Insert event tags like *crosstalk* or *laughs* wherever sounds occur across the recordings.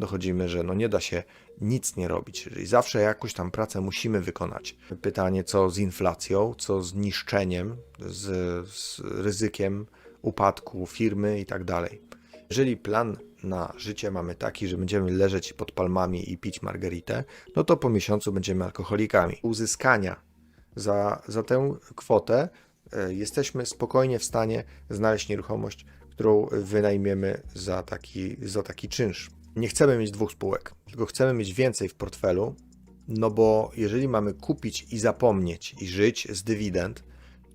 dochodzimy, że no nie da się nic nie robić, czyli zawsze jakąś tam pracę musimy wykonać. Pytanie, co z inflacją, co z niszczeniem, z, z ryzykiem upadku firmy i tak dalej. Jeżeli plan na życie mamy taki, że będziemy leżeć pod palmami i pić margaritę, no to po miesiącu będziemy alkoholikami. Uzyskania za, za tę kwotę e, jesteśmy spokojnie w stanie znaleźć nieruchomość, którą wynajmiemy za taki, za taki czynsz. Nie chcemy mieć dwóch spółek, tylko chcemy mieć więcej w portfelu, no bo jeżeli mamy kupić i zapomnieć i żyć z dywidend,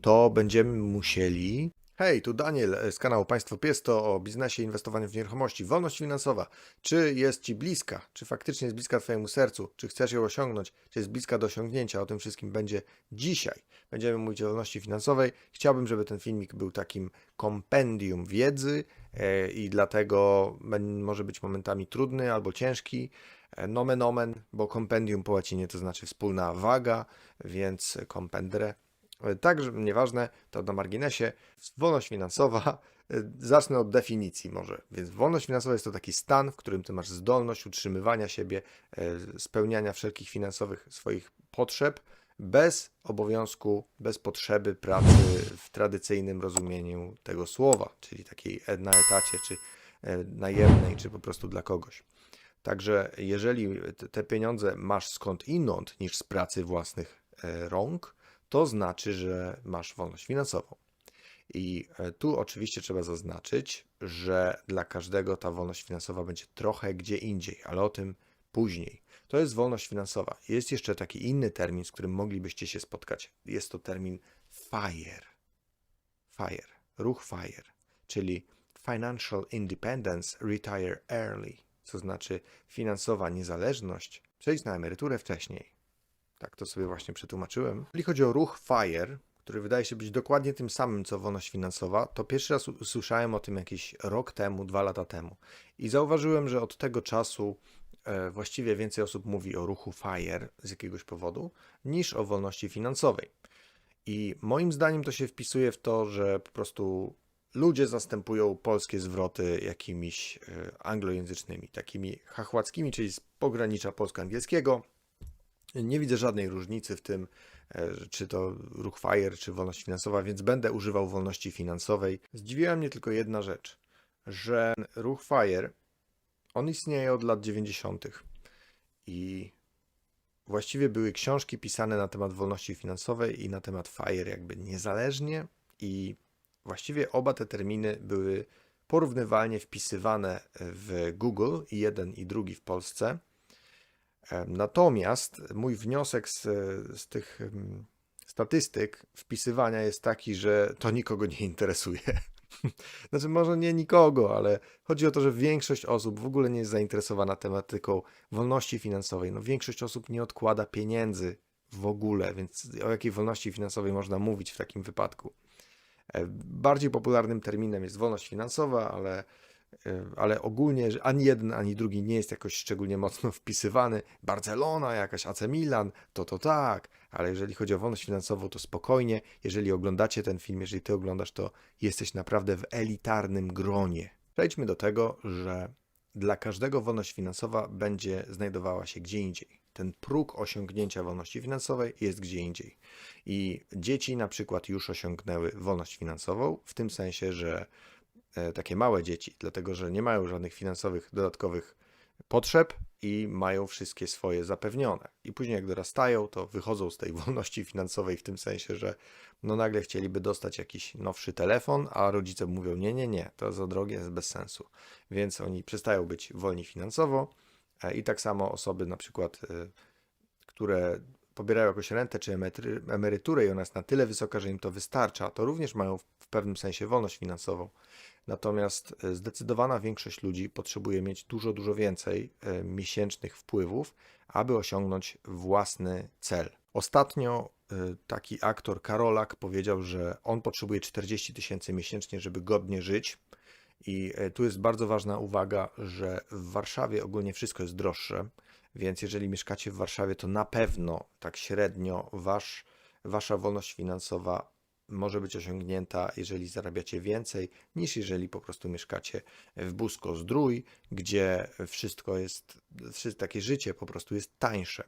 to będziemy musieli. Hej, tu Daniel z kanału Państwo Pies to o biznesie inwestowaniu w nieruchomości. Wolność finansowa. Czy jest Ci bliska? Czy faktycznie jest bliska Twojemu sercu? Czy chcesz ją osiągnąć? Czy jest bliska do osiągnięcia? O tym wszystkim będzie dzisiaj. Będziemy mówić o wolności finansowej. Chciałbym, żeby ten filmik był takim kompendium wiedzy e, i dlatego może być momentami trudny albo ciężki. E, Nomen omen, bo kompendium po łacinie to znaczy wspólna waga, więc kompendre. Także nieważne, to na marginesie. Wolność finansowa, e, zacznę od definicji może. Więc wolność finansowa jest to taki stan, w którym ty masz zdolność utrzymywania siebie, e, spełniania wszelkich finansowych swoich potrzeb, bez obowiązku, bez potrzeby pracy w tradycyjnym rozumieniu tego słowa, czyli takiej e- na etacie, czy najemnej, czy po prostu dla kogoś. Także jeżeli te- pieniądze masz skąd inąd niż z pracy własnych rąk, to znaczy, że masz wolność finansową. I e, tu oczywiście trzeba zaznaczyć, że dla każdego ta wolność finansowa będzie trochę gdzie indziej, ale o tym później. To jest wolność finansowa. Jest jeszcze taki inny termin, z którym moglibyście się spotkać. Jest to termin FIRE. FIRE, ruch FIRE, czyli Financial Independence Retire Early, co znaczy finansowa niezależność, przejść na emeryturę wcześniej. Tak to sobie właśnie przetłumaczyłem. Jeżeli chodzi o ruch FIRE, który wydaje się być dokładnie tym samym co wolność finansowa, to pierwszy raz usłyszałem o tym jakiś rok temu, dwa lata temu. I zauważyłem, że od tego czasu e, właściwie więcej osób mówi o ruchu FIRE z jakiegoś powodu niż o wolności finansowej. I moim zdaniem to się wpisuje w to, że po prostu ludzie zastępują polskie zwroty jakimiś e, anglojęzycznymi, takimi chachłackimi, czyli z pogranicza polsko-angielskiego. Nie widzę żadnej różnicy w tym, e, czy to ruch FIRE, czy wolność finansowa, więc będę używał wolności finansowej. Zdziwiła mnie tylko jedna rzecz, że ruch FIRE, on istnieje od lat 90. i właściwie były książki pisane na temat wolności finansowej i na temat FIRE jakby niezależnie i właściwie oba te terminy były porównywalnie wpisywane w Google i jeden i drugi w Polsce. Natomiast mój wniosek z, z tych statystyk wpisywania jest taki, że to nikogo nie interesuje. *laughs* Znaczy, może nie nikogo, ale chodzi o to, że większość osób w ogóle nie jest zainteresowana tematyką wolności finansowej. No, większość osób nie odkłada pieniędzy w ogóle, więc o jakiej wolności finansowej można mówić w takim wypadku? Bardziej popularnym terminem jest wolność finansowa, ale, ale ogólnie ani jeden, ani drugi nie jest jakoś szczególnie mocno *laughs* wpisywany. Barcelona, jakaś AC Milan, to to tak, ale jeżeli chodzi o wolność finansową, to spokojnie. Jeżeli oglądacie ten film, jeżeli ty oglądasz, to jesteś naprawdę w elitarnym gronie. Przejdźmy do tego, że dla każdego wolność finansowa będzie znajdowała się gdzie indziej. Ten próg osiągnięcia wolności finansowej jest gdzie indziej. I dzieci na przykład już osiągnęły wolność finansową, w tym sensie, że takie małe dzieci, dlatego że nie mają żadnych finansowych dodatkowych potrzeb i mają wszystkie swoje zapewnione. I później jak dorastają, to wychodzą z tej *laughs* wolności finansowej w tym sensie, że no nagle chcieliby dostać jakiś nowszy telefon, a rodzice mówią nie, nie, nie, to za drogie, jest bez sensu. Więc oni przestają być wolni finansowo e, i tak samo osoby na przykład, e, które pobierają jakąś rentę czy emery- emeryturę i ona jest na tyle wysoka, że im to wystarcza, to również mają w pewnym sensie wolność finansową. Natomiast e, zdecydowana większość ludzi potrzebuje mieć dużo, dużo więcej e, miesięcznych wpływów, aby osiągnąć własny cel. Ostatnio e, taki aktor Karolak powiedział, że on potrzebuje 40 tysięcy miesięcznie, żeby godnie żyć. I tu jest bardzo ważna uwaga, że w Warszawie ogólnie wszystko jest droższe, więc jeżeli mieszkacie w Warszawie, to na pewno tak średnio wasz, wasza wolność finansowa może być osiągnięta, jeżeli zarabiacie więcej, niż jeżeli po prostu mieszkacie w Busko Zdrój, gdzie wszystko jest, wszystko takie życie po prostu jest tańsze.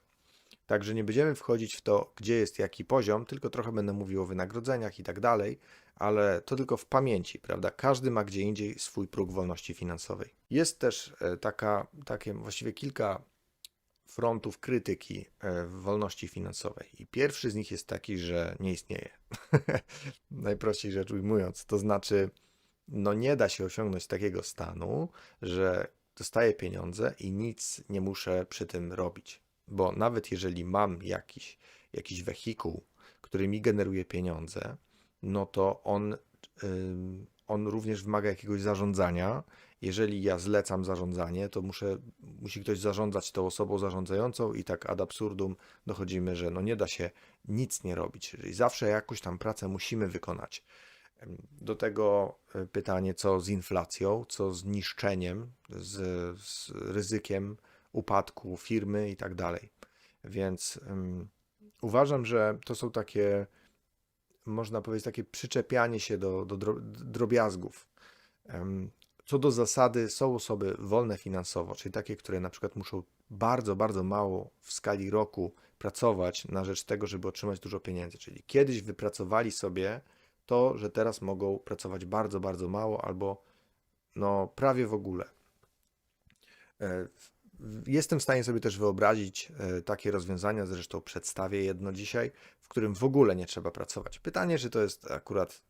Także nie będziemy wchodzić w to, gdzie jest jaki poziom, tylko trochę będę mówił o wynagrodzeniach i tak dalej, ale to tylko w pamięci, prawda? Każdy ma gdzie indziej swój próg wolności finansowej. Jest też e, taka, takie właściwie kilka frontów krytyki e, wolności finansowej. I pierwszy z nich jest taki, że nie istnieje. *laughs* Najprościej rzecz ujmując, to znaczy, no nie da się osiągnąć takiego stanu, że dostaję pieniądze i nic nie muszę przy tym robić. Bo nawet jeżeli mam jakiś, jakiś wehikuł, który mi generuje pieniądze, no to on, on również wymaga jakiegoś zarządzania. Jeżeli ja zlecam zarządzanie, to muszę, musi ktoś zarządzać tą osobą zarządzającą i tak ad absurdum dochodzimy, że no nie da się nic nie robić. Czyli zawsze jakąś tam pracę musimy wykonać. Do tego y, pytanie, co z inflacją, co z niszczeniem, z, z ryzykiem upadku firmy i tak dalej. Więc ym, uważam, że to są takie, można powiedzieć, takie przyczepianie się do, do dro- drobiazgów. Em, Co do zasady, są osoby wolne finansowo, czyli takie, które na przykład muszą bardzo, bardzo mało w skali roku pracować na rzecz tego, żeby otrzymać dużo pieniędzy. Czyli kiedyś wypracowali sobie to, że teraz mogą pracować bardzo, bardzo mało albo no prawie w ogóle. E, Jestem w stanie sobie też wyobrazić e, takie rozwiązania, zresztą przedstawię jedno dzisiaj, w którym w ogóle nie trzeba pracować. Pytanie, czy to jest akurat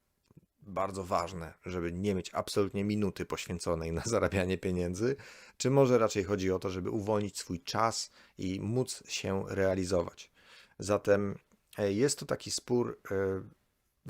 bardzo ważne, żeby nie mieć absolutnie minuty poświęconej na zarabianie pieniędzy, czy może raczej chodzi o to, żeby uwolnić swój czas i móc się realizować. Zatem e, jest to taki spór e,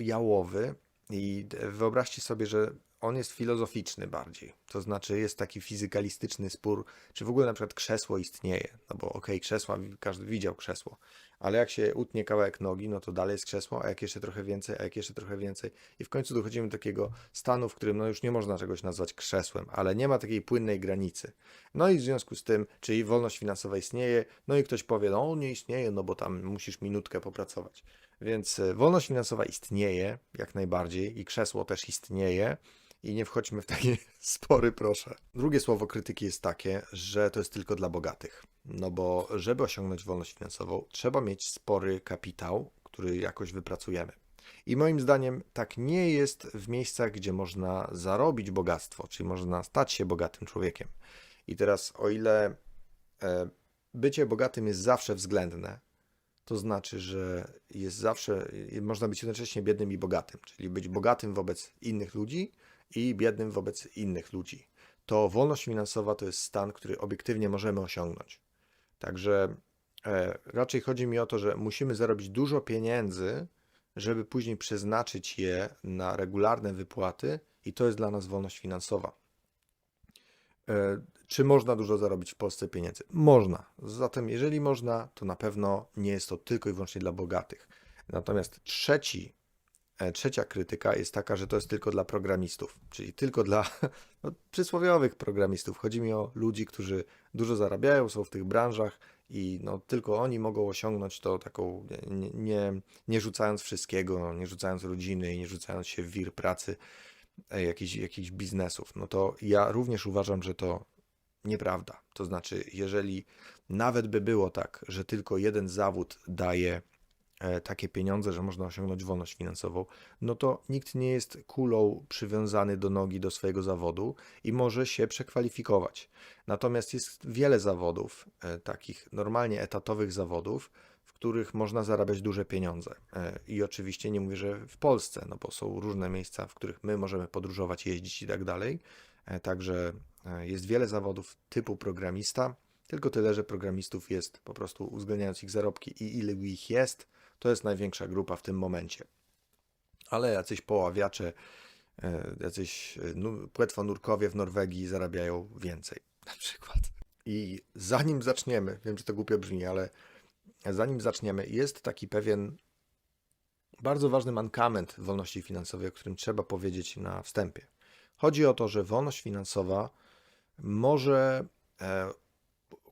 jałowy i wyobraźcie sobie, że on jest filozoficzny bardziej. To znaczy jest taki fizykalistyczny spór, czy w ogóle na przykład krzesło istnieje. No bo okej, krzesła, wi- każdy widział krzesło, ale jak się utnie kawałek nogi, no to dalej jest krzesło, a jak jeszcze trochę więcej, a jak jeszcze trochę więcej. I w końcu dochodzimy do takiego stanu, w którym no już nie można czegoś nazwać krzesłem, ale nie ma takiej płynnej granicy. No i w związku z tym, czyli wolność finansowa istnieje, no i ktoś powie, no nie istnieje, no bo tam musisz minutkę popracować. Więc e, wolność finansowa istnieje jak najbardziej i krzesło też istnieje. I nie wchodźmy w takie *laughs* spory, proszę. Drugie słowo krytyki jest takie, że to jest tylko dla bogatych. No bo żeby osiągnąć wolność finansową, trzeba mieć spory kapitał, który jakoś wypracujemy. I moim zdaniem tak nie jest w miejscach, gdzie można zarobić bogactwo, czyli można stać się bogatym człowiekiem. I teraz, o ile e, bycie bogatym jest zawsze względne, to znaczy, że jest zawsze, można być jednocześnie biednym i bogatym, czyli być bogatym wobec innych ludzi i biednym wobec innych ludzi. To wolność finansowa to jest stan, który obiektywnie możemy osiągnąć. Także e, raczej chodzi mi o to, że musimy zarobić dużo pieniędzy, żeby później przeznaczyć je na regularne wypłaty, i to jest dla nas wolność finansowa. E, Czy można dużo zarobić w Polsce pieniędzy? Można. Zatem, jeżeli można, to na pewno nie jest to tylko i wyłącznie dla bogatych. Natomiast trzeci, trzecia krytyka jest taka, że to jest tylko dla programistów, czyli tylko dla *laughs* no, przysłowiowych programistów. Chodzi mi o ludzi, którzy dużo zarabiają, są w tych branżach i no, tylko oni mogą osiągnąć to taką, nie, nie, nie rzucając wszystkiego, nie rzucając rodziny i nie rzucając się w wir pracy e, jakichś, jakichś biznesów. No to ja również uważam, że to nieprawda. To znaczy, jeżeli nawet by było tak, że tylko jeden zawód daje e, takie pieniądze, że można osiągnąć wolność finansową, no to nikt nie jest kulą przywiązany do nogi do swojego zawodu i może się przekwalifikować. Natomiast jest wiele zawodów, e, takich normalnie etatowych zawodów, w których można zarabiać duże pieniądze. E, I oczywiście nie mówię, że w Polsce, no bo są różne miejsca, w których my możemy podróżować, jeździć i tak dalej. E, Także e, jest wiele zawodów typu programista, tylko tyle, że programistów jest po prostu uwzględniając ich zarobki i ile ich jest, to jest największa grupa w tym momencie. Ale jacyś poławiacze, e, jacyś e, nu- płetwonurkowie w Norwegii zarabiają więcej, *laughs* na przykład. I zanim zaczniemy, wiem, że to głupio brzmi, ale zanim zaczniemy, jest taki pewien bardzo ważny mankament wolności finansowej, o którym trzeba powiedzieć na wstępie. Chodzi o to, że wolność finansowa może e,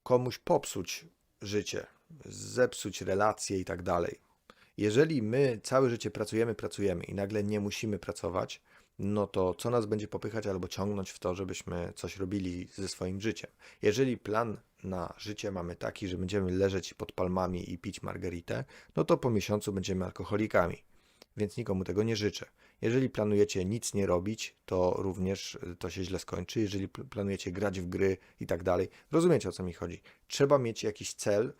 komuś popsuć życie, zepsuć relacje i tak dalej. Jeżeli my całe życie pracujemy, pracujemy i nagle nie musimy pracować, no to co nas będzie popychać albo ciągnąć w to, żebyśmy coś robili ze swoim życiem? Jeżeli plan na życie mamy taki, że będziemy leżeć pod palmami i pić margaritę, no to po miesiącu będziemy alkoholikami. Więc nikomu tego nie życzę. Jeżeli planujecie nic nie robić, to również y, to się źle skończy. Jeżeli pl- planujecie grać w gry i tak dalej, rozumiecie o co mi chodzi. Trzeba mieć jakiś cel,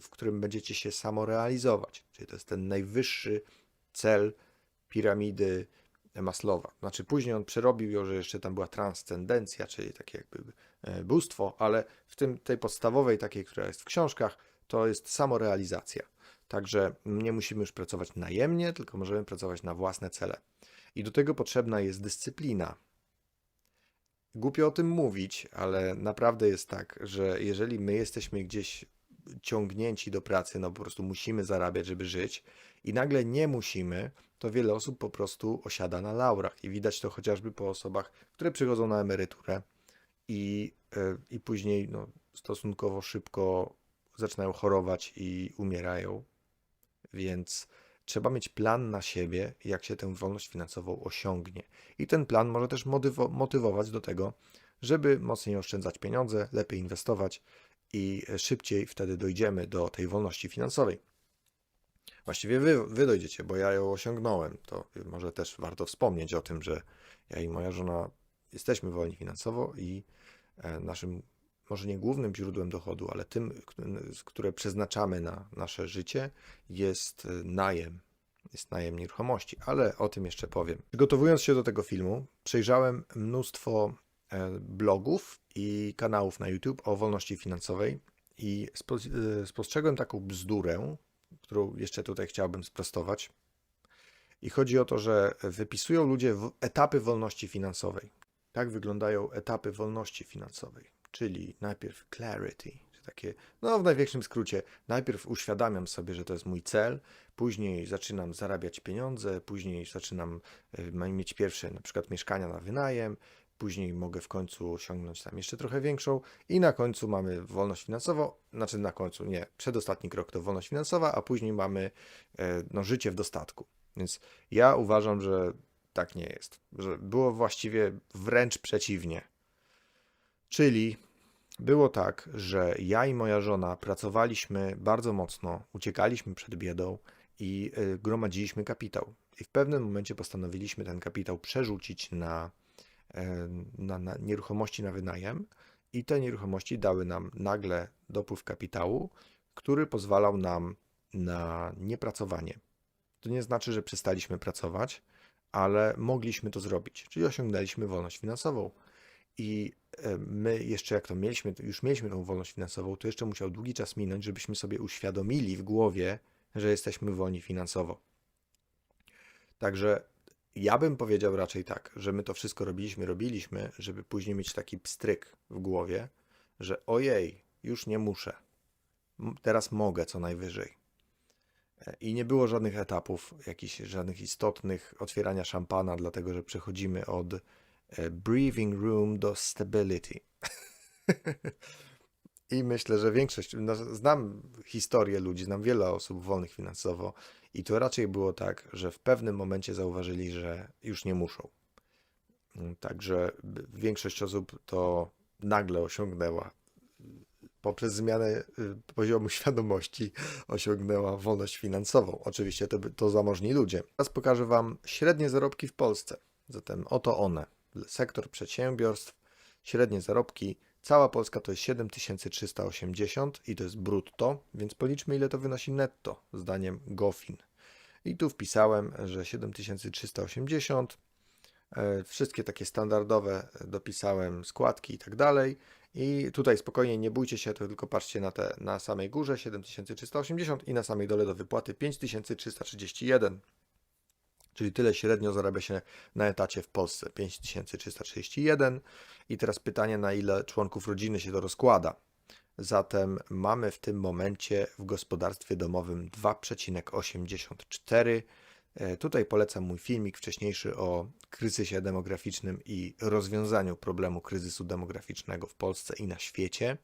w y, którym będziecie się samorealizować. Czyli to jest ten najwyższy cel piramidy Maslowa. Znaczy później on przerobił ją, że jeszcze tam była transcendencja, czyli takie jakby e, bóstwo, ale w tym tej podstawowej, takiej, która jest w książkach, to jest samorealizacja. Także nie musimy już pracować najemnie, tylko możemy pracować na własne cele. I do tego potrzebna jest dyscyplina. Głupio o tym mówić, ale naprawdę jest tak, że jeżeli my jesteśmy gdzieś ciągnięci do pracy, no po prostu musimy zarabiać, żeby żyć i nagle nie musimy, to wiele osób po prostu osiada na laurach i widać to chociażby po osobach, które przychodzą na emeryturę i, e, i później no, stosunkowo szybko zaczynają chorować i umierają. Więc trzeba mieć plan na siebie, jak się tę wolność finansową osiągnie. I ten plan może też motywo- motywować do tego, żeby mocniej oszczędzać pieniądze, lepiej inwestować i szybciej wtedy dojdziemy do tej wolności finansowej. Właściwie wy, wy dojdziecie, bo ja ją osiągnąłem. To może też warto wspomnieć o tym, że ja i moja żona jesteśmy wolni finansowo i e, naszym, może nie głównym źródłem dochodu, ale tym, które przeznaczamy na nasze życie, jest e, najem. Jest najem nieruchomości, ale o tym jeszcze powiem. Przygotowując się do tego filmu, przejrzałem mnóstwo e, blogów i kanałów na YouTube o wolności finansowej i e, spostrzegłem taką bzdurę, którą jeszcze tutaj chciałbym sprostować. I chodzi o to, że wypisują ludzie etapy wolności finansowej. Tak wyglądają etapy wolności finansowej, czyli najpierw clarity, czy takie, no w największym skrócie, najpierw uświadamiam sobie, że to jest mój cel, później zaczynam zarabiać pieniądze, później zaczynam ma- mieć pierwsze na przykład mieszkania na wynajem, później mogę w końcu osiągnąć tam jeszcze trochę większą i na końcu mamy wolność finansową, znaczy na końcu, nie, przedostatni krok to wolność finansowa, a później mamy e, no, życie w dostatku. Więc ja uważam, że tak nie jest, że było właściwie wręcz przeciwnie. Czyli było tak, że ja i moja żona pracowaliśmy bardzo mocno, uciekaliśmy przed biedą i y, gromadziliśmy kapitał. I w pewnym momencie postanowiliśmy ten kapitał przerzucić na, e, na, na nieruchomości na wynajem, i te nieruchomości dały nam nagle dopływ kapitału, który pozwalał nam na niepracowanie. To nie znaczy, że przestaliśmy pracować, ale mogliśmy to zrobić, czyli osiągnęliśmy wolność finansową. I my jeszcze jak to mieliśmy, już mieliśmy tą wolność finansową, to jeszcze musiał długi czas minąć, żebyśmy sobie uświadomili w głowie, że jesteśmy wolni finansowo. Także ja bym powiedział raczej tak, że my to wszystko robiliśmy, robiliśmy, żeby później mieć taki pstryk w głowie, że ojej, już nie muszę. Teraz mogę co najwyżej. E, I nie było żadnych etapów, jakichś żadnych istotnych otwierania szampana, dlatego że przechodzimy od e, breathing room do stability. *laughs* I myślę, że większość, no, znam historię ludzi, znam wiele osób wolnych finansowo i to raczej było tak, że w pewnym momencie zauważyli, że już nie muszą. Mm, Także większość osób to nagle osiągnęła poprzez zmianę y, poziomu *laughs* świadomości osiągnęła wolność finansową. Oczywiście to, to zamożni ludzie. Teraz pokażę Wam średnie zarobki w Polsce. Zatem oto one. Sektor przedsiębiorstw, średnie zarobki. Cała Polska to jest 7380 i to jest brutto, więc policzmy ile to wynosi netto, zdaniem GOFIN. I tu wpisałem, że 7380 E, Wszystkie takie standardowe e, dopisałem składki i tak dalej. I tutaj spokojnie nie bójcie się, to tylko patrzcie na te na samej górze 7380 i na samej dole do wypłaty 5331. Czyli tyle średnio zarabia się na etacie w Polsce 5331. I teraz pytanie, na ile członków rodziny się to rozkłada. Zatem mamy w tym momencie w gospodarstwie domowym 2,84. E, Tutaj polecam mój filmik wcześniejszy o kryzysie demograficznym i rozwiązaniu problemu kryzysu demograficznego w Polsce i na świecie,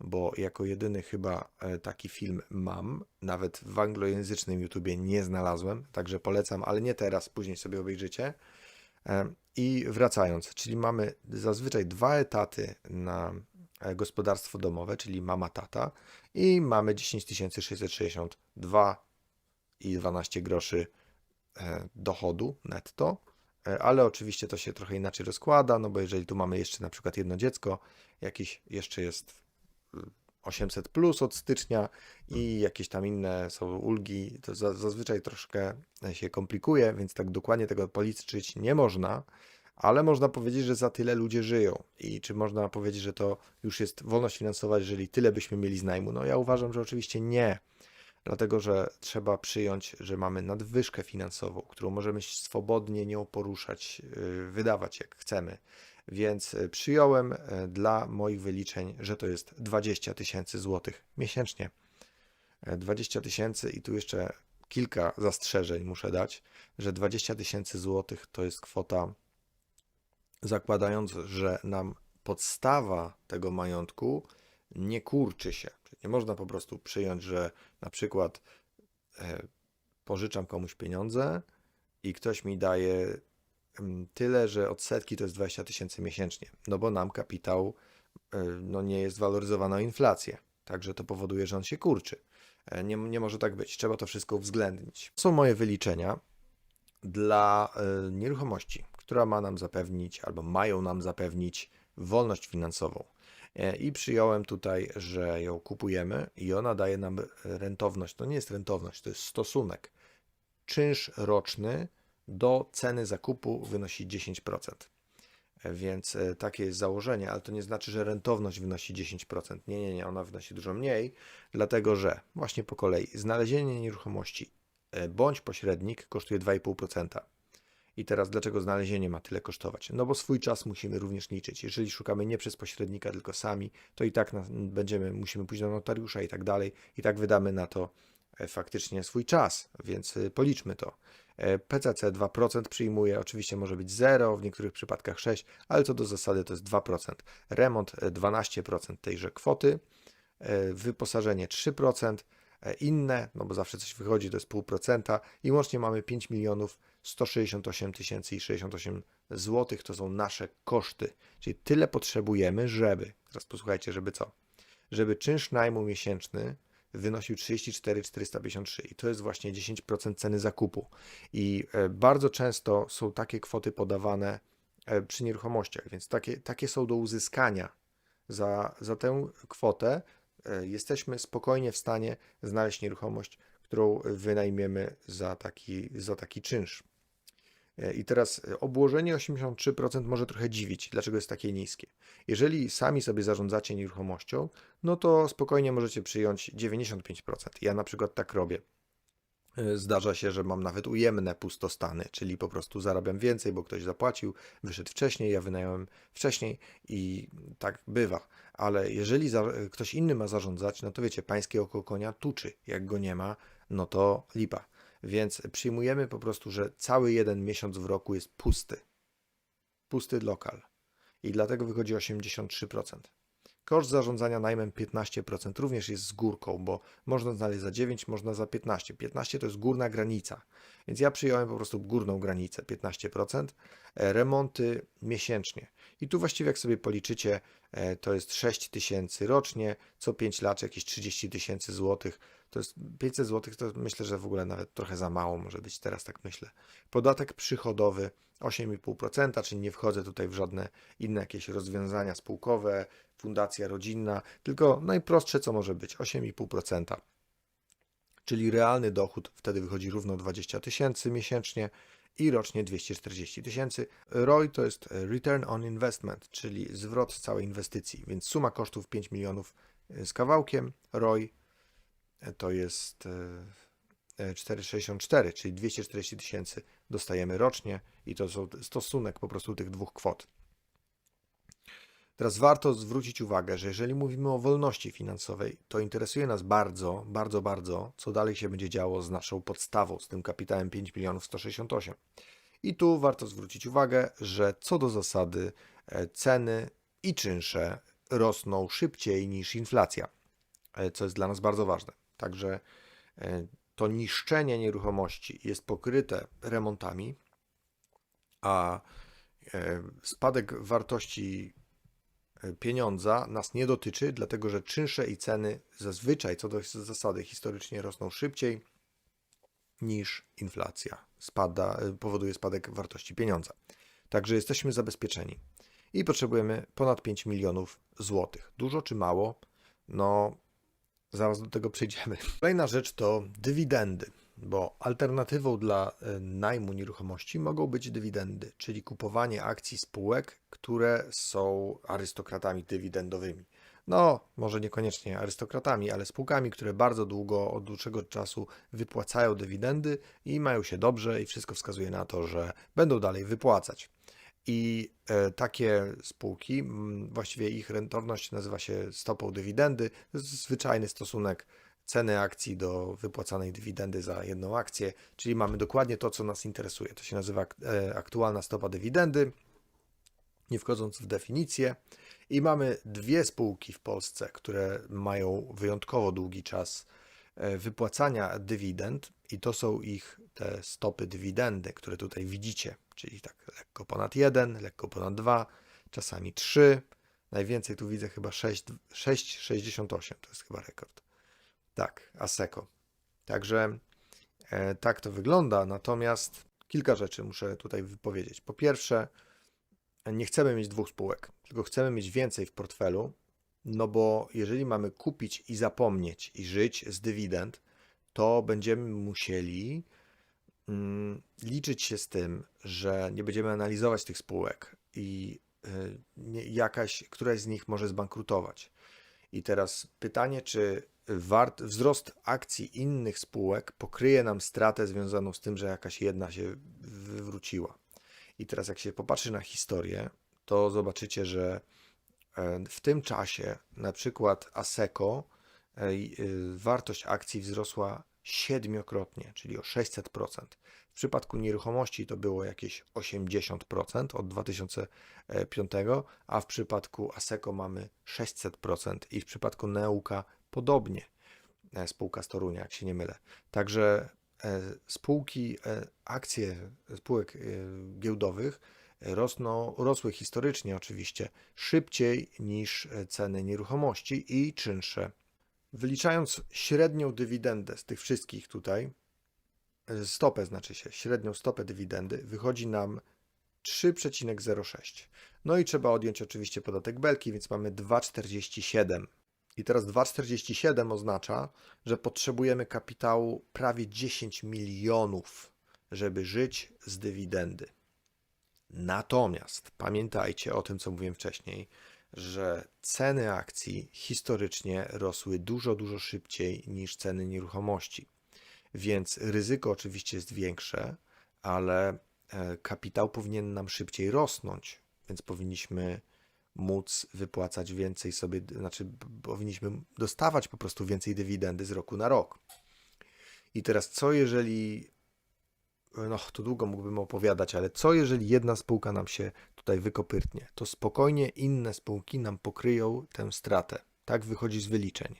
bo jako jedyny chyba e, taki film mam, nawet w anglojęzycznym YouTubie nie znalazłem, także polecam, ale nie teraz, później sobie obejrzycie. E, I wracając, czyli mamy zazwyczaj dwa etaty na e, gospodarstwo domowe, czyli mama, tata i mamy 10 662 i 12 groszy dochodu netto, ale oczywiście to się trochę inaczej rozkłada, no bo jeżeli tu mamy jeszcze na przykład jedno dziecko, jakiś jeszcze jest 800 plus od stycznia i jakieś tam inne są ulgi, to za- zazwyczaj troszkę się komplikuje, więc tak dokładnie tego policzyć nie można, ale można powiedzieć, że za tyle ludzie żyją. I czy można powiedzieć, że to już jest wolność finansowa, jeżeli tyle byśmy mieli z najmu? No ja uważam, że oczywiście nie. Dlatego, że trzeba przyjąć, że mamy nadwyżkę finansową, którą możemy swobodnie nią poruszać, yy, wydawać jak chcemy. Więc y, przyjąłem y, dla moich wyliczeń, że to jest 20 tysięcy złotych miesięcznie. E, 20 tysięcy i tu jeszcze kilka zastrzeżeń muszę dać, że 20 tysięcy złotych to jest kwota, zakładając, że nam podstawa tego majątku nie kurczy się. Nie można po prostu przyjąć, że na przykład e, pożyczam komuś pieniądze i ktoś mi daje mm, tyle, że odsetki to jest 20 tysięcy miesięcznie, no bo nam kapitał e, no, nie jest waloryzowany o inflację. Także to powoduje, że on się kurczy. E, Nie, nie może tak być. Trzeba to wszystko uwzględnić. Są moje wyliczenia dla nieruchomości, która ma nam zapewnić albo mają nam zapewnić wolność finansową. E, I przyjąłem tutaj, że ją kupujemy i ona daje nam rentowność. To nie jest rentowność, to jest stosunek. Czynsz roczny do ceny zakupu wynosi 10%. E, Więc e, takie jest założenie, ale to nie znaczy, że rentowność wynosi 10%. Nie, nie, nie, ona wynosi dużo mniej, dlatego że właśnie po kolei znalezienie nieruchomości bądź pośrednik kosztuje 2,5%. I teraz dlaczego znalezienie ma tyle kosztować? No bo swój czas musimy również liczyć. Jeżeli szukamy nie przez pośrednika, tylko sami, to i tak będziemy, musimy pójść do notariusza i tak dalej, i tak wydamy na to e, faktycznie swój czas, więc e, policzmy to. E, PCC 2% przyjmuje, oczywiście może być 0, w niektórych przypadkach 6, ale co do zasady to jest 2%. Remont e, 12% tejże kwoty, wyposażenie 3%, e, inne, no bo zawsze coś wychodzi, to jest 0,5% i łącznie mamy 5 milionów 168 tysięcy i 68 złotych, to są nasze koszty. Czyli tyle potrzebujemy, żeby, teraz posłuchajcie, żeby co? Żeby czynsz najmu miesięczny wynosił 34 453 i to jest właśnie 10% ceny zakupu. I e, bardzo często są takie kwoty podawane e, przy nieruchomościach, więc takie, takie są do uzyskania. Za, za tę kwotę e, jesteśmy spokojnie w stanie znaleźć nieruchomość, którą wynajmiemy za taki, za taki czynsz. E, I teraz e, obłożenie 83% może trochę dziwić, dlaczego jest takie niskie. Jeżeli sami sobie zarządzacie nieruchomością, no to spokojnie możecie przyjąć 95%. Ja na przykład tak robię. E, Zdarza się, że mam nawet ujemne pustostany, czyli po prostu zarabiam więcej, bo ktoś zapłacił, wyszedł wcześniej, ja wynająłem wcześniej i tak bywa. Ale jeżeli ktoś inny ma zarządzać, no to wiecie, pańskie oko konia tuczy. Jak go nie ma, no to lipa. Więc przyjmujemy po prostu, że cały jeden miesiąc w roku jest pusty. Pusty lokal. I dlatego wychodzi 83%. Koszt zarządzania najmem 15% również jest z górką, bo można znaleźć za 9, można za 15. 15 to jest górna granica, więc ja przyjąłem po prostu górną granicę 15%. E, Remonty miesięcznie. I tu właściwie jak sobie policzycie, e, to jest 6 tysięcy rocznie, co 5 lat jakieś 30 tysięcy złotych. To jest 500 złotych, to myślę, że w ogóle nawet trochę za mało może być, teraz tak myślę. Podatek przychodowy 8,5%, czyli nie wchodzę tutaj w żadne inne jakieś rozwiązania spółkowe, fundacja rodzinna, tylko najprostsze co może być 8,5%. Czyli realny dochód wtedy wychodzi równo 20 tysięcy miesięcznie i rocznie 240 tysięcy. ROI to jest Return on Investment, czyli zwrot z całej inwestycji, więc suma kosztów 5 milionów z kawałkiem, ROI to jest e, 4,64, czyli 240 tysięcy dostajemy rocznie i to są stosunek po prostu tych dwóch kwot. Teraz warto zwrócić uwagę, że jeżeli mówimy o wolności finansowej, to interesuje nas bardzo, bardzo, bardzo, co dalej się będzie działo z naszą podstawą, z tym kapitałem 5 milionów 168. I tu warto zwrócić uwagę, że co do zasady e, ceny i czynsze rosną szybciej niż inflacja, e, co jest dla nas bardzo ważne. Także e, to niszczenie nieruchomości jest pokryte remontami, a e, spadek wartości e, pieniądza nas nie dotyczy, dlatego że czynsze i ceny zazwyczaj, co do zasady, historycznie rosną szybciej niż inflacja. Spada, powoduje spadek wartości pieniądza. Także jesteśmy zabezpieczeni i potrzebujemy ponad 5 milionów złotych. Dużo czy mało? No, zaraz do tego przejdziemy. Kolejna rzecz to dywidendy, bo alternatywą dla e, najmu nieruchomości mogą być dywidendy, czyli kupowanie akcji spółek, które są arystokratami dywidendowymi. No, może niekoniecznie arystokratami, ale spółkami, które bardzo długo, od dłuższego czasu wypłacają dywidendy i mają się dobrze, i wszystko wskazuje na to, że będą dalej wypłacać. I e, takie spółki, właściwie ich rentowność nazywa się stopą dywidendy, zwyczajny stosunek ceny akcji do wypłacanej dywidendy za jedną akcję, czyli mamy dokładnie to, co nas interesuje. To się nazywa e, aktualna stopa dywidendy, nie wchodząc w definicję. I mamy dwie spółki w Polsce, które mają wyjątkowo długi czas e, wypłacania dywidend, i to są ich te stopy dywidendy, które tutaj widzicie, czyli tak lekko ponad 1, lekko ponad 2, czasami 3. Najwięcej tu widzę chyba 6 6,68 to jest chyba rekord. Tak, ASECO. Także e, tak to wygląda, natomiast kilka rzeczy muszę tutaj wypowiedzieć. Po pierwsze, nie chcemy mieć dwóch spółek, tylko chcemy mieć więcej w portfelu, no bo jeżeli mamy kupić i zapomnieć i żyć z dywidend, to będziemy musieli liczyć się z tym, że nie będziemy analizować tych spółek i nie, jakaś, któraś z nich może zbankrutować. I teraz pytanie, czy wart, wzrost akcji innych spółek pokryje nam stratę związaną z tym, że jakaś jedna się wywróciła. I teraz, jak się popatrzy na historię, to zobaczycie, że e, w tym czasie na przykład ASECO e, wartość akcji wzrosła siedmiokrotnie, czyli o 600%. W przypadku nieruchomości to było jakieś 80% od 2005, a w przypadku ASECO mamy 600% i w przypadku Neuka podobnie. E, Spółka z Torunia, jak się nie mylę. Także e, spółki, e, akcje spółek giełdowych rosną, rosły historycznie oczywiście szybciej niż ceny nieruchomości i czynsze. Wyliczając średnią dywidendę z tych wszystkich tutaj, stopę znaczy się, średnią stopę dywidendy, wychodzi nam 3,06. No i trzeba odjąć oczywiście podatek belki, więc mamy 2,47. I teraz 2,47 oznacza, że potrzebujemy kapitału prawie 10 milionów, żeby żyć z dywidendy. Natomiast pamiętajcie o tym, co mówiłem wcześniej, że ceny akcji historycznie rosły dużo, dużo szybciej niż ceny nieruchomości. Więc ryzyko oczywiście jest większe, ale e, kapitał powinien nam szybciej rosnąć, więc powinniśmy móc wypłacać więcej sobie, znaczy powinniśmy dostawać po prostu więcej dywidendy z roku na rok. I teraz co jeżeli no to długo mógłbym opowiadać, ale co jeżeli jedna spółka nam się tutaj wykopyrtnie, to spokojnie inne spółki nam pokryją tę stratę. Tak wychodzi z wyliczeń.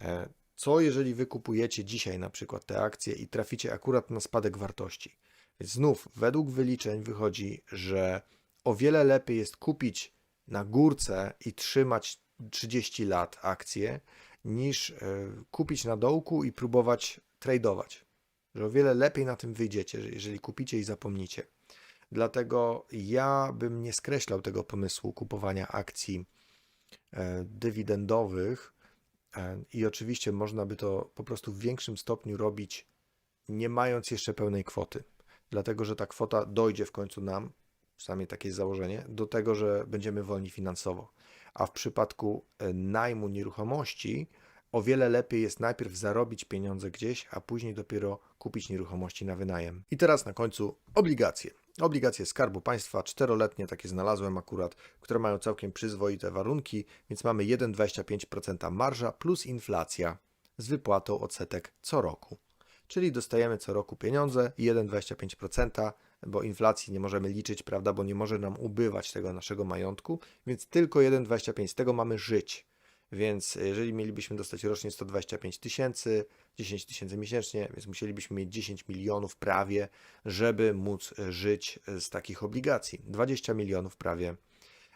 E, co jeżeli wy kupujecie dzisiaj na przykład te akcje i traficie akurat na spadek wartości? Więc znów, według wyliczeń wychodzi, że o wiele lepiej jest kupić na górce i trzymać 30 lat akcje, niż e, kupić na dołku i próbować tradować że o wiele lepiej na tym wyjdziecie, jeżeli kupicie i zapomnicie. Dlatego ja bym nie skreślał tego pomysłu kupowania akcji e, dywidendowych e, i oczywiście można by to po prostu w większym stopniu robić, nie mając jeszcze pełnej kwoty. Dlatego, że ta kwota dojdzie w końcu nam, przynajmniej takie jest założenie, do tego, że będziemy wolni finansowo. A w przypadku e, najmu nieruchomości, o wiele lepiej jest najpierw zarobić pieniądze gdzieś, a później dopiero kupić nieruchomości na wynajem. I teraz na końcu obligacje. Obligacje Skarbu Państwa, czteroletnie takie znalazłem akurat, które mają całkiem przyzwoite warunki, więc mamy 1,25% marża plus inflacja z wypłatą odsetek co roku. czyli dostajemy co roku pieniądze 1,25%, bo inflacji nie możemy liczyć, prawda, bo nie może nam ubywać tego naszego majątku, więc tylko 1,25 z tego mamy żyć. Więc jeżeli mielibyśmy dostać rocznie 125 tysięcy, 10 tysięcy miesięcznie, więc musielibyśmy mieć 10 milionów prawie, żeby móc żyć z takich obligacji. 20 milionów prawie,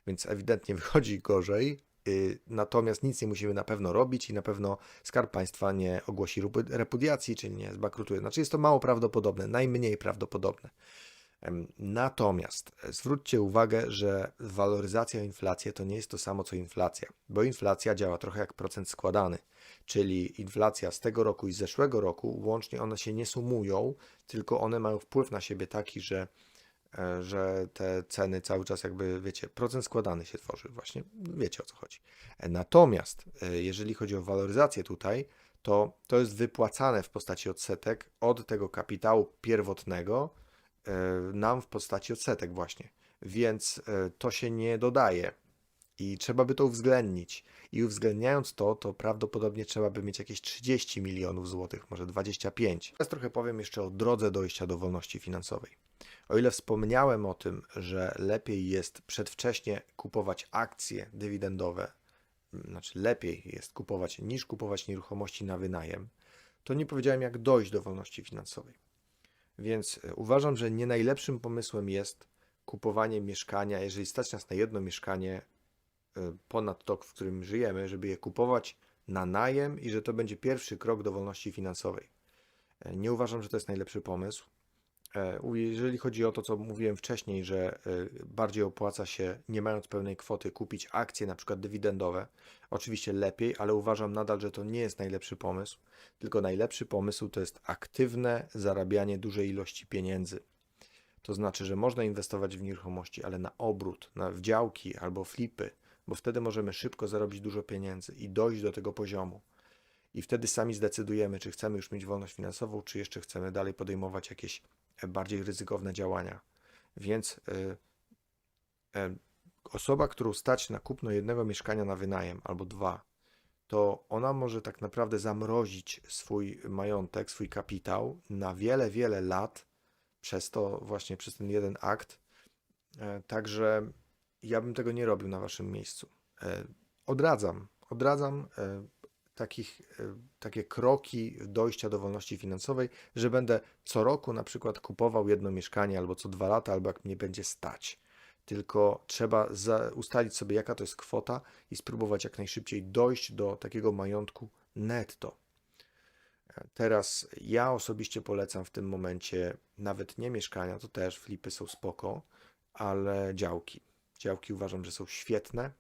więc ewidentnie *laughs* wychodzi gorzej. y, Natomiast nic nie musimy na pewno robić i na pewno Skarb Państwa nie ogłosi repudiacji, czyli nie zbankrutuje. Znaczy jest to mało prawdopodobne, najmniej prawdopodobne. Natomiast e, zwróćcie uwagę, że waloryzacja i inflacja to nie jest to samo co inflacja, bo inflacja działa trochę jak procent składany, czyli inflacja z tego roku i z zeszłego roku, łącznie one się nie sumują, tylko one mają wpływ na siebie taki, że, e, że te ceny cały czas jakby, wiecie, procent składany się tworzy właśnie, wiecie o co chodzi. E, Natomiast jeżeli chodzi o waloryzację tutaj, to to jest wypłacane w postaci odsetek od tego kapitału pierwotnego, nam w postaci odsetek właśnie. Więc e, to się nie dodaje i trzeba by to uwzględnić. I uwzględniając to, to prawdopodobnie trzeba by mieć jakieś 30 milionów złotych, może 25. Teraz trochę powiem jeszcze o drodze dojścia do wolności finansowej. O ile wspomniałem o tym, że lepiej jest przedwcześnie kupować akcje dywidendowe, znaczy lepiej jest kupować niż kupować nieruchomości na wynajem, to nie powiedziałem jak dojść do wolności finansowej. Więc e, uważam, że nie najlepszym pomysłem jest kupowanie mieszkania, jeżeli stać nas na jedno mieszkanie e, ponad to, w którym żyjemy, żeby je kupować na najem i że to będzie pierwszy krok do wolności finansowej. E, Nie uważam, że to jest najlepszy pomysł. E, Jeżeli chodzi o to, co mówiłem wcześniej, że e, bardziej opłaca się, nie mając pełnej kwoty, kupić akcje, na przykład dywidendowe, oczywiście lepiej, ale uważam nadal, że to nie jest najlepszy pomysł, tylko najlepszy pomysł to jest aktywne zarabianie dużej ilości pieniędzy. To znaczy, że można inwestować w nieruchomości, ale na obrót, na działki albo flipy, bo wtedy możemy szybko zarobić dużo pieniędzy i dojść do tego poziomu. I wtedy sami zdecydujemy, czy chcemy już mieć wolność finansową, czy jeszcze chcemy dalej podejmować jakieś bardziej ryzykowne działania. Więc y, e, osoba, którą stać na kupno jednego mieszkania na wynajem albo dwa, to ona może tak naprawdę zamrozić swój majątek, swój kapitał na wiele, wiele lat przez to właśnie, przez ten jeden akt. E, Także ja bym tego nie robił na waszym miejscu. E, Odradzam, odradzam takich, e, takie kroki dojścia do wolności finansowej, że będę co roku na przykład kupował jedno mieszkanie albo co dwa lata, albo jak mnie będzie stać. Tylko trzeba za, ustalić sobie, jaka to jest kwota i spróbować jak najszybciej dojść do takiego majątku netto. E, Teraz ja osobiście polecam w tym momencie nawet nie mieszkania, to też flipy są spoko, ale działki. Działki uważam, że są świetne,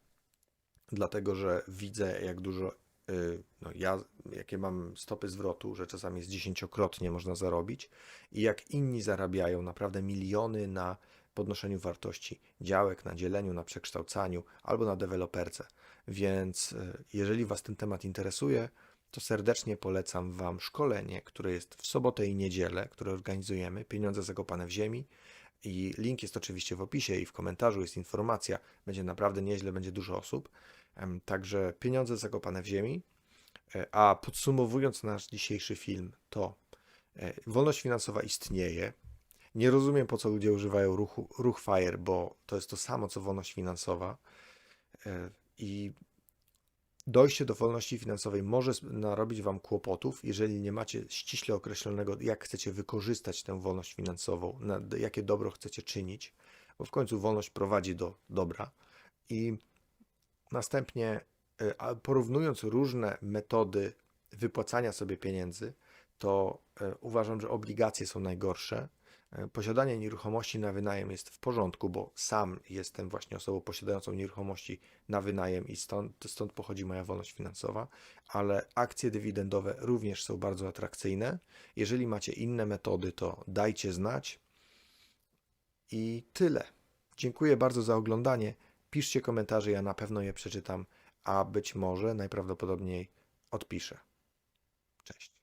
dlatego że widzę jak dużo, no ja, jakie mam stopy zwrotu, że czasami jest dziesięciokrotnie można zarobić i jak inni zarabiają naprawdę miliony na podnoszeniu wartości działek, na dzieleniu, na przekształcaniu albo na deweloperce. Więc y, jeżeli Was ten temat interesuje, to serdecznie polecam Wam szkolenie, które jest w sobotę i niedzielę, które organizujemy, Pieniądze zakopane w ziemi. I link jest oczywiście w opisie i w komentarzu jest informacja. Będzie naprawdę nieźle, będzie dużo osób. Także pieniądze zakopane w ziemi. E, A podsumowując nasz dzisiejszy film, to e, wolność finansowa istnieje. Nie rozumiem, po co ludzie używają ruchu, ruch FIRE, bo to jest to samo, co wolność finansowa. E, I dojście do wolności finansowej może narobić Wam kłopotów, jeżeli nie macie ściśle określonego, jak chcecie wykorzystać tę wolność finansową, jakie dobro chcecie czynić, bo w końcu wolność prowadzi do dobra. I następnie, a porównując różne metody wypłacania sobie pieniędzy, to y, uważam, że obligacje są najgorsze. Y, Posiadanie nieruchomości na wynajem jest w porządku, bo sam jestem właśnie osobą posiadającą nieruchomości na wynajem i stąd, stąd pochodzi moja wolność finansowa, ale akcje dywidendowe również są bardzo atrakcyjne. Jeżeli macie inne metody, to dajcie znać. I tyle. Dziękuję bardzo za oglądanie. Piszcie komentarze, ja na pewno je przeczytam, a być może najprawdopodobniej odpiszę. Cześć.